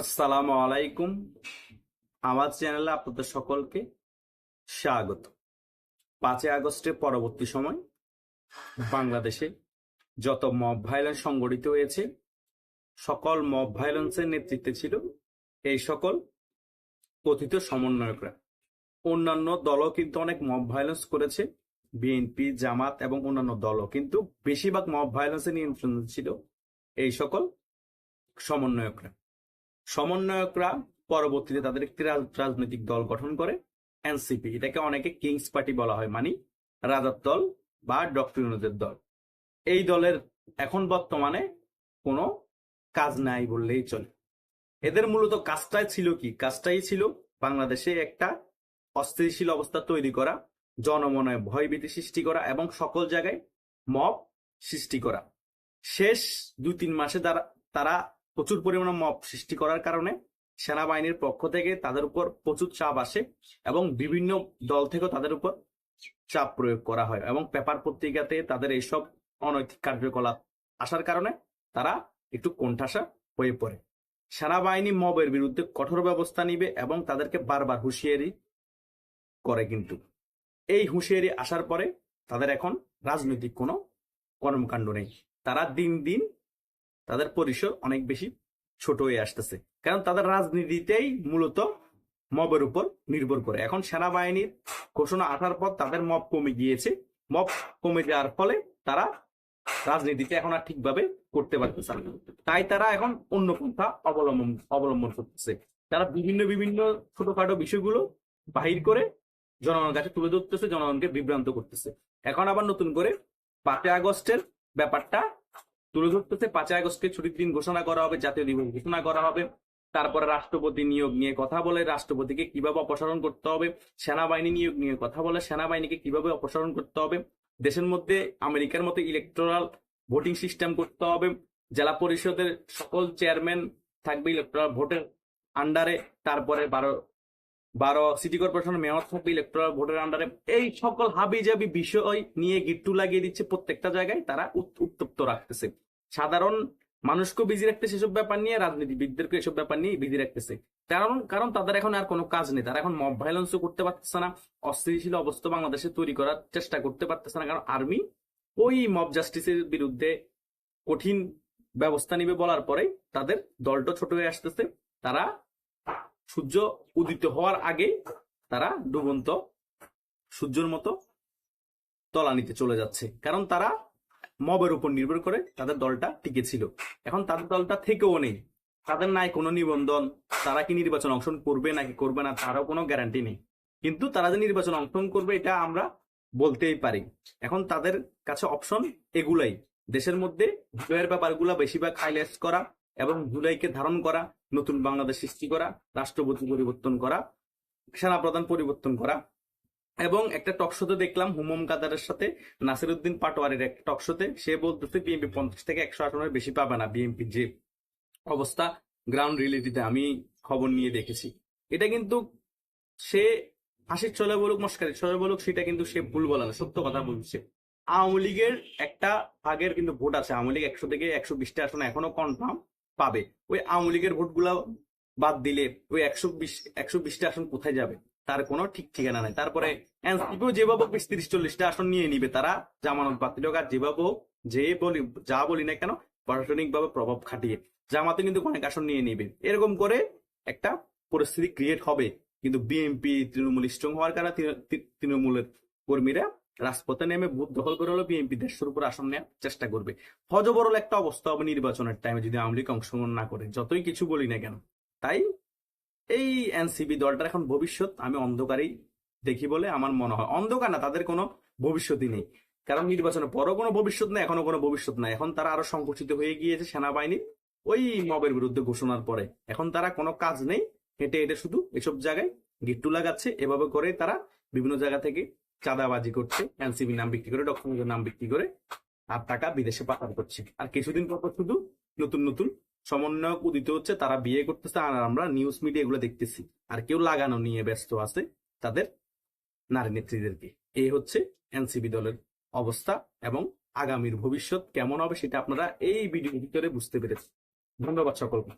আসসালামু আলাইকুম। আমার চ্যানেলে আপনাদের সকলকে স্বাগত। পাঁচই আগস্টের পরবর্তী সময় বাংলাদেশে যত মব ভায়োলেন্স সংগঠিত হয়েছে, সকল মব ভায়োলেন্সের নেতৃত্বে ছিল এই সকল কথিত সমন্বয়করা। অন্যান্য দলও কিন্তু অনেক মব ভায়োলেন্স করেছে বিএনপি জামাত এবং অন্যান্য দলও। কিন্তু বেশিরভাগ মব ভায়োলেন্সের নিয়ন্ত্রণ ছিল এই সকল সমন্বয়করা। সমন্বয়করা পরবর্তীতে তাদের একটি রাজ- রাজনৈতিক দল গঠন করে, এনসিপি। এটাকে অনেকে কিংস পার্টি বলা হয় মানে রাজার দল বা ডক্টর দল। এই দলের এখন বর্তমানে কোনো কাজ নাই বললেই চলে। এদের মূলত কাজটাই ছিল কি? কাজটাই ছিল বাংলাদেশে একটা অস্থিতিশীল অবস্থা তৈরি করা, জনমনে ভয়ভীতি সৃষ্টি করা এবং সকল জায়গায় মব সৃষ্টি করা। শেষ দুই তিন মাসে তারা তারা প্রচুর পরিমাণে মব সৃষ্টি করার কারণে সেনাবাহিনীর পক্ষ থেকে তাদের উপর প্রচুর চাপ আসে এবং বিভিন্ন দল থেকেও তাদের উপর চাপ প্রয়োগ করা হয় এবং পেপার পত্রিকাতে তাদের এইসব অনৈতিক কার্যকলাপ আসার কারণে তারা একটু কোণঠাসা হয়ে পড়ে। সেনাবাহিনী মবের বিরুদ্ধে কঠোর ব্যবস্থা নিবে এবং তাদেরকে বারবার হুঁশিয়ারি করে কিন্তু। এই হুঁশিয়ারি আসার পরে তাদের এখন রাজনৈতিক কোনো কর্মকাণ্ড নেই। তারা দিন দিন তাদের পরিসর অনেক বেশি ছোট হয়ে আসতেছে। কারণ তাদের রাজনীতিতেই মূলত মবের উপর নির্ভর করে। এখন সেনাবাহিনীর ঘোষণা আসার পর তাদের মব কমে গিয়েছে। মব কমে যাওয়ার ফলে তারা রাজনীতিতে এখন আর ঠিকভাবে করতে পারতেছে না। তাই তারা এখন অন্য পন্থা অবলম্বন অবলম্বন করতেছে। তারা বিভিন্ন বিভিন্ন ছোটখাটো বিষয়গুলো বাহির করে জনগণের কাছে তুলে ধরতেছে, জনগণকে বিভ্রান্ত করতেছে। এখন আবার নতুন করে পাঁচই আগস্টের ব্যাপারটা তুলে ধরতেছে পাঁচই আগস্টকে ছুটির দিন ঘোষণা করা হবে, জাতীয় দিবস ঘোষণা করা হবে। তারপরে রাষ্ট্রপতি নিয়োগ নিয়ে কথা বলে, রাষ্ট্রপতিকে কীভাবে অপসারণ করতে হবে, সেনাবাহিনী নিয়োগ নিয়ে কথা বলে, সেনাবাহিনীকে কীভাবে অপসারণ করতে হবে, দেশের মধ্যে আমেরিকার মতো ইলেকট্রাল ভোটিং সিস্টেম করতে হবে, জেলা পরিষদের সকল চেয়ারম্যান থাকবে ইলেকট্রাল ভোটের আন্ডারে তারপরে বারো বারো সিটি কর্পোরেশন মেয়র থাকবে ইলেকট্রাল ভোটের আন্ডারে এই সকল হাবি জাবি বিষয় নিয়ে গিট্টু লাগিয়ে দিচ্ছে প্রত্যেকটা জায়গায় তারা উত্তপ্ত রাখতেছে। সাধারণ মানুষকে বিজি রাখতেছে এসব ব্যাপার নিয়ে রাজনীতিবিদদেরকে এসব ব্যাপার নিয়ে বিজি রাখতেছে। কারণ কারণ তাদের এখন আর কোনো কাজ নেই। তারা এখন মব ভাইলেন্সও করতে পারতেছে না, অস্থিতিশীল অবস্থা বাংলাদেশে তৈরি করার চেষ্টা করতে পারতেছে না। কারণ আর্মি ওই মব জাস্টিসের বিরুদ্ধে কঠিন ব্যবস্থা নিবে বলার পরে তাদের দলটা ছোট হয়ে আসতেছে। তারা সূর্য উদিত হওয়ার আগে তারা ডুবন্ত সূর্যের মতো তলানিতে চলে যাচ্ছে। কারণ তারা মবের উপর নির্ভর করে তাদের দলটা টিকে ছিল। এখন তাদের দলটা থেকেও নেই। তাদের নাই কোনো নিবন্ধন। তারা কি নির্বাচন অংশগ্রহণ করবে নাকি করবে না তারও কোনো গ্যারান্টি নেই। কিন্তু তারা যে নির্বাচন অংশগ্রহণ করবে এটা আমরা বলতেই পারি। এখন তাদের কাছে অপশন এগুলাই। দেশের মধ্যে জুলাইয়ের ব্যাপারগুলো বেশিরভাগ হাইলাইট করা এবং জুলাইকে ধারণ করা নতুন বাংলাদেশ সৃষ্টি করা, রাষ্ট্রপতি পরিবর্তন করা, সেনা প্রধান পরিবর্তন করা। এবং একটা টকশোতে দেখলাম হুমম কাদারের সাথে নাসিরুদ্দিন পাটোয়ারির এক টকশোতে সে বলতেছে বিএনপি পঞ্চাশ থেকে একশো আসনের বেশি পাবে না বিএনপির যে অবস্থা গ্রাউন্ড রিয়েলিটিতে আমি খবর নিয়ে দেখেছি। এটা কিন্তু সে হাসির চলে বলুক, মস্কারির চলে বলুক, সেটা কিন্তু সে ভুল বলে না, সত্য কথা বলছে। আওয়ামী লীগের একটা আগের কিন্তু ভোট আছে, আওয়ামী লীগ একশো থেকে একশো বিশটা আসন এখনও কনফার্ম পাবে। ওই আওয়ামী লীগের ভোটগুলা বাদ দিলে ওই একশো বিশ, একশো বিশটা আসন কোথায় যাবে? তার কোনো ঠিক ঠিকানা নাই। তারপরে এনসিপিও যেভাবে বিশ তিরিশ চল্লিশটা আসন নিয়ে নিবে তারা, জামানত বাতিল হোক আর যেভাবে যে বলি, যা বলি না কেন প্রশাসনিক ভাবে প্রভাব খাটিয়ে জামাতে কিন্তু অনেক আসন নিয়ে নিবে। এরকম করে একটা পরিস্থিতি ক্রিয়েট হবে। কিন্তু বিএনপি, তৃণমূল স্ট্রং হওয়ার কারণে তৃণমূলের কর্মীরা রাজপথে নেমে বুথ দখল করে হলো বিএনপি দেড়শোর উপর আসন নেওয়ার চেষ্টা করবে। হজবরল একটা অবস্থা হবে নির্বাচনের টাইমে যদি আওয়ামী লীগ অংশগ্রহণ না করে, যতই কিছু বলি না কেন। তাই এই এনসিবি দলটার এখন ভবিষ্যৎ আমি অন্ধকারেই দেখি বলে আমার মনে হয়। অন্ধকার না, তাদের কোনো ভবিষ্যৎই নেই। কারণ নির্বাচনের পরও কোনো ভবিষ্যৎ নেই এখনও কোনো ভবিষ্যৎ নাই। এখন তারা আরও সংকুচিত হয়ে গিয়েছে সেনাবাহিনী, ওই মবের বিরুদ্ধে ঘোষণার পরে। এখন তারা কোনো কাজ নেই, হেঁটে হেঁটে শুধু এসব জায়গায় গিট্টু লাগাচ্ছে। এভাবে করে তারা বিভিন্ন জায়গা থেকে চাঁদাবাজি করছে, এনসিবি নাম বিক্রি করে ডক্টর নাম বিক্রি করে, আর টাকা বিদেশে পাচার করছে। আর কিছুদিন পর শুধু নতুন নতুন সমন্বয়ক উদিত হচ্ছে, তারা বিয়ে করতেছে, আর আমরা নিউজ মিডিয়া এগুলো দেখতেছি। আর কেউ লাগানো নিয়ে ব্যস্ত আছে তাদের নারী নেত্রীদেরকে। এই হচ্ছে এনসিবি দলের অবস্থা এবং আগামীর ভবিষ্যৎ কেমন হবে সেটা আপনারা এই ভিডিওর ভিতরে বুঝতে পেরেছেন। ধন্যবাদ সকলকে।